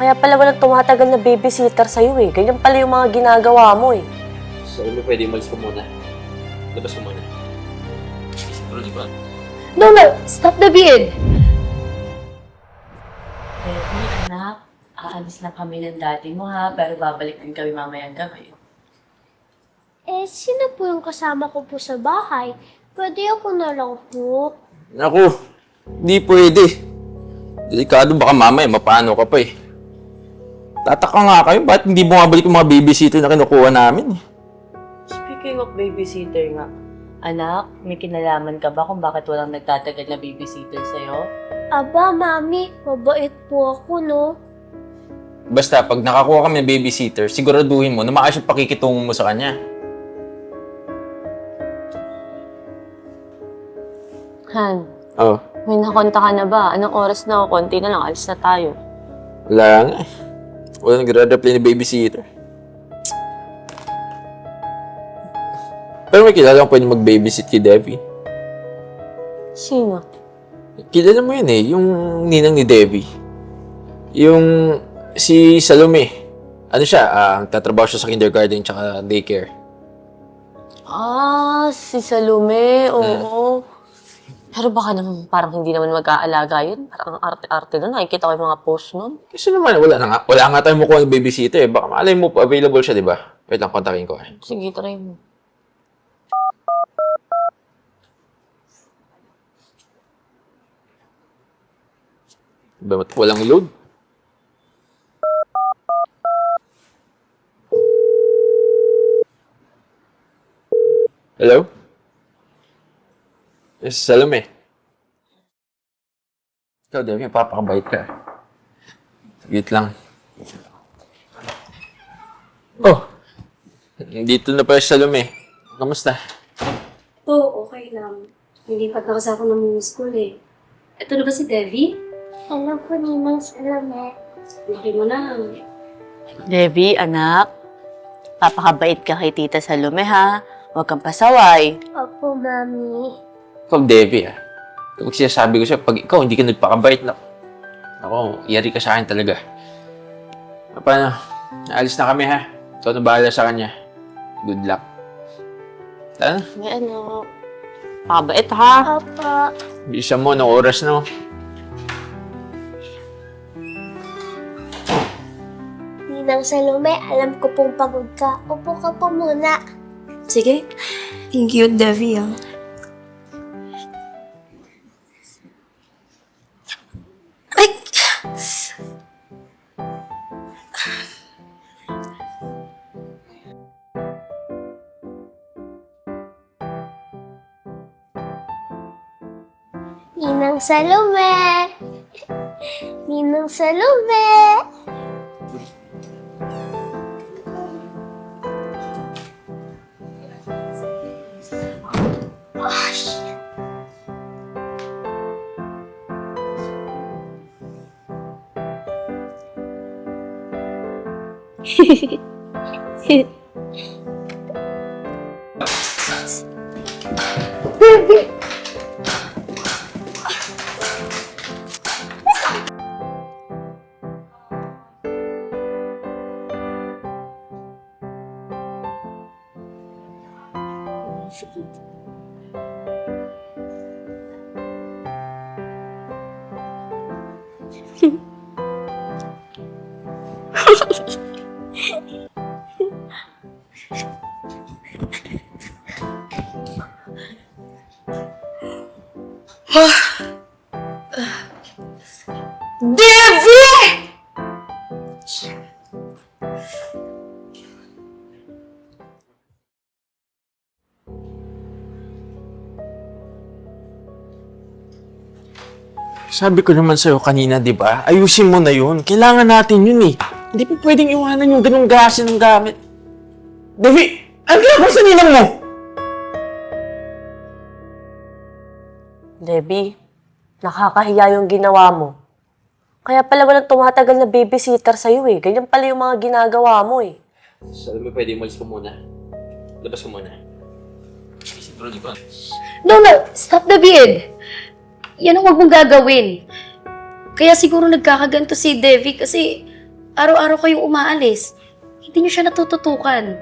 Kaya pala walang tumatagal na babysitter sa'yo eh. Ganyan pala yung mga ginagawa mo eh. Sabi mo pwede umalis ka muna. Labas ka muna. Siguro di ba? No, no! Stop the beard! Baby, anak, aalis na kami ng dati mo ha, pero babalik din kami mamayang gabi. Eh, sino po yung kasama ko po sa bahay? Pwede ako na lang po. Naku, di pwede. Delikado baka mamaya, mapano ka pa eh. Tataka nga kayo, ba't hindi bumabalik yung mga babysitter na kinukuha namin? Speaking of babysitter nga, anak, may kinalaman ka ba kung bakit walang nagtatagal na babysitter sa'yo? Aba, mami, mabait po ako, no? Basta, pag nakakuha kami ng babysitter, siguraduhin mo na maayos yung pakikitungo mo sa kanya. Han, Oh, may nakonta ka na ba? Anong oras na? Konti na lang, alis na tayo. wala nga eh. Wala nagre-reply ni babysitter. Pero may kilala kong pwede mag-babysit kay Debbie. Sino? Kilala mo yun eh, yung ninang ni Debbie. Yung si Salome. Ano siya, ah, tatrabaho siya sa kindergarten tsaka daycare. Ah, si Salome, oo. Pero baka naman parang hindi naman mag-aalaga yun. Parang ang arte-arte na. Nakikita ko yung mga post nun. Kasi naman, wala na nga. Wala nga tayong mukuha ng babysitter eh. Baka malay mo, available siya, di ba? Wait lang, kontakin ko eh. Sige, try mo. Ba, ba't walang load? Hello? Yes, Salome. Ikaw, Debbie, papakabait ka. Saglit lang. Oh! Dito na pala si Salome. Kamusta? Oo, okay lang. Hindi pa kasi ako ng school eh. Ito na ba si Devi? Hello po, Ninang Salome. Hindi mo na. Debbie, anak, papakabait ka kay Tita Salome ha. Huwag kang pasaway. Opo, mami. Ikaw, Debbie, ah. Kapag sinasabi ko sa'yo, pag ikaw hindi ka nagpakabait na... Ako, iyari ka sa akin talaga. Paano? Naalis na kami, ha? Ikaw na bahala sa kanya. Good luck. Na. May ano, pakabait ha. Opo. Bisa mo, ng oras na. oh. Ninang Salome, alam ko pong pagod ka. Upo ka po muna. Sige. Thank you, Devi ah. Ninang Salome! Ninang Salome! Shit. Di! Sabi ko naman sa'yo kanina, di ba? Ayusin mo na yun. Kailangan natin yun eh. Hindi pa pwedeng iwanan yung ganong gasi ng gamit. Debbie, ano kaya sa ninang mo? Debbie, nakakahiya yung ginawa mo. Kaya pala walang tumatagal na babysitter sa'yo eh. Ganyan pala yung mga ginagawa mo eh. Sabi mo pwede umalis ka muna. Labas ka muna. Siguro di ba? No, no! Stop the beard! Yan ang huwag mong gagawin. Kaya siguro nagkakaganto si Devi kasi araw-araw kayong umaalis. Hindi niyo siya natututukan.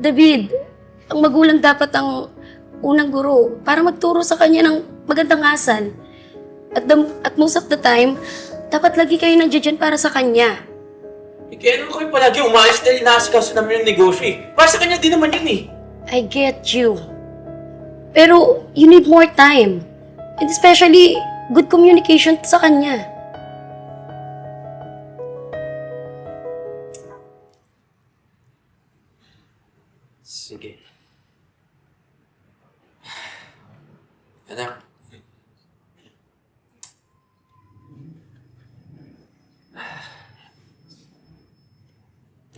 David, ang magulang dapat ang unang guro para magturo sa kanya ng magandang asal. At, the, at most of the time, dapat lagi kayo nandiyan para sa kanya. Eh, kaya naman kayo palagi umalis dahil inaasikaso namin yung negosyo eh. Para sa kanya din naman yun eh. I get you. Pero you need more time. And especially, good communication sa kanya. Sige. Anak.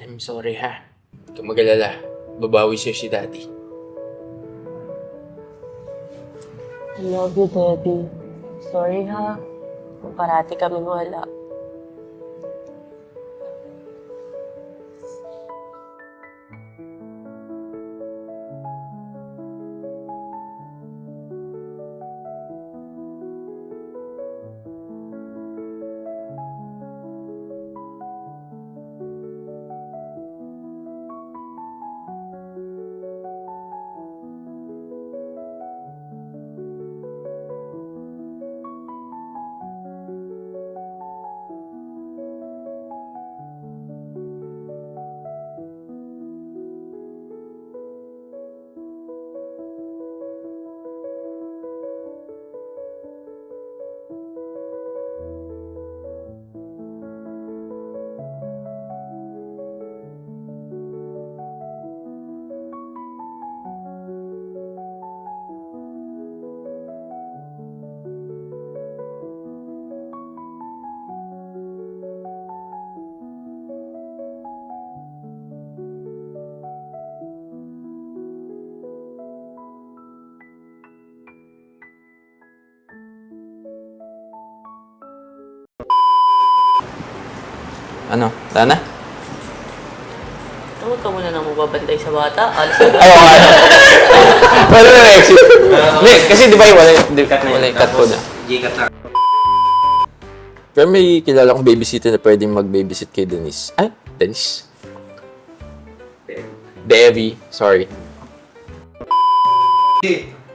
I'm sorry ha. Huwag kang mag-alala. Babawi sa'yo si Daddy. I love you, Daddy. Sorry ha. Kung parati kaming wala. Ano? Tana? Huwag ka muna nang mababantay sa bata. Alis Oo nga. Wala na exit. Hindi, kasi di ba yung wala yung cut na wala yung cut ko na. Pero may kilala kong babysitter na pwedeng mag-babysit kay Denise. Ay, Denise? Devi. Sorry.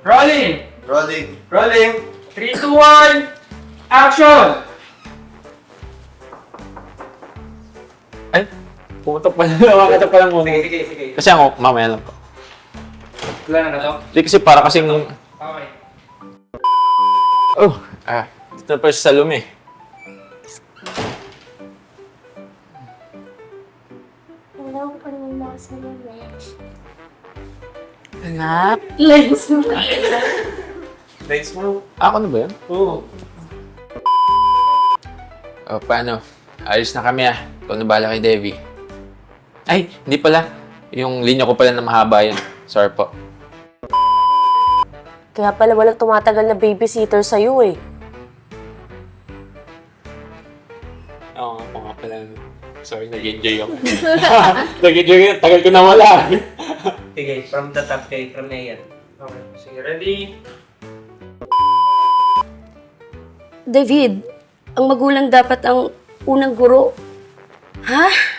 Rolling! Rolling. Rolling! 3, 2, 1, action! Pumunta pa lang. Nakakata pa lang muna. Sige, sige, sige. Kasi ako, mamaya lang po. Wala na na to? Hindi kasi para kasing... Okay. Oh, ah, dito na pa sa Salome. Wala ko pa naman nasa mami. Anak. Lens mo. Next mo. Ah, ako na ba yun? Oo. Oh, paano? Ayos na kami ah. Ikaw na bahala kay Devi. Ay, hindi pala. Yung linya ko pala na mahaba yun. Sorry po. Kaya pala walang tumatagal na babysitter sa'yo eh. Oo, ako nga pala. Sorry, nag-enjoy ako. nag-enjoy ako. Tagal ko na wala. Sige, from the top kay from Mayan. Okay. Sige, ready? David, ang magulang dapat ang unang guro. Ha?